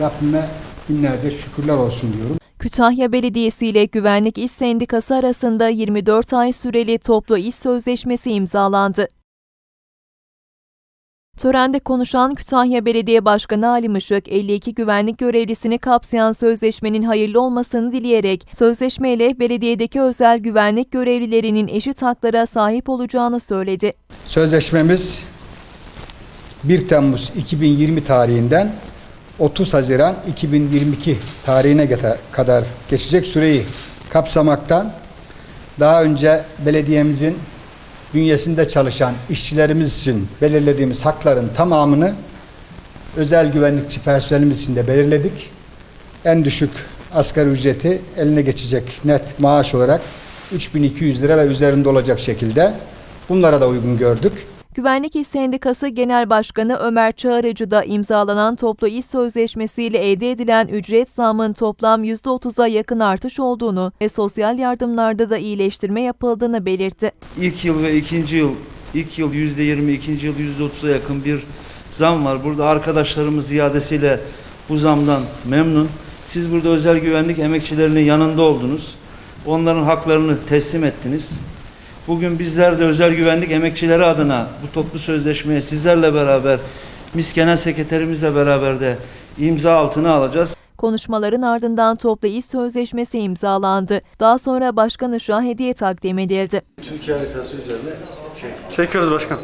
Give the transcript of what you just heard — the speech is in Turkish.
Rabbime binlerce şükürler olsun diyorum. Kütahya Belediyesi ile Güvenlik İş Sendikası arasında 24 ay süreli toplu iş sözleşmesi imzalandı. Törende konuşan Kütahya Belediye Başkanı Ali Işık, 52 güvenlik görevlisini kapsayan sözleşmenin hayırlı olmasını dileyerek, sözleşmeyle belediyedeki özel güvenlik görevlilerinin eşit haklara sahip olacağını söyledi. Sözleşmemiz 1 Temmuz 2020 tarihinden 30 Haziran 2022 tarihine kadar geçecek süreyi kapsamakta. Daha önce belediyemizin bünyesinde çalışan işçilerimiz için belirlediğimiz hakların tamamını özel güvenlikçi personelimiz için de belirledik. En düşük asgari ücreti eline geçecek net maaş olarak 3200 lira ve üzerinde olacak şekilde bunlara da uygun gördük. Güvenlik İş Sendikası Genel Başkanı Ömer Çağrıcı'da imzalanan toplu iş sözleşmesiyle elde edilen ücret zammın toplam %30'a yakın artış olduğunu ve sosyal yardımlarda da iyileştirme yapıldığını belirtti. İlk yıl ve ikinci yıl, ilk yıl yüzde yirmi, ikinci yıl yüzde otuza yakın bir zam var. Burada arkadaşlarımız ziyadesiyle bu zamdan memnun. Siz burada özel güvenlik emekçilerinin yanında oldunuz. Onların haklarını teslim ettiniz. Bugün bizler de özel güvenlik emekçileri adına bu toplu sözleşmeye sizlerle beraber, MİS Genel Sekreterimizle beraber de imza altına alacağız. Konuşmaların ardından toplu iş sözleşmesi imzalandı. Daha sonra Başkan Işık'a hediye takdim edildi. Türkiye haritası üzerine Çekiyoruz başkan.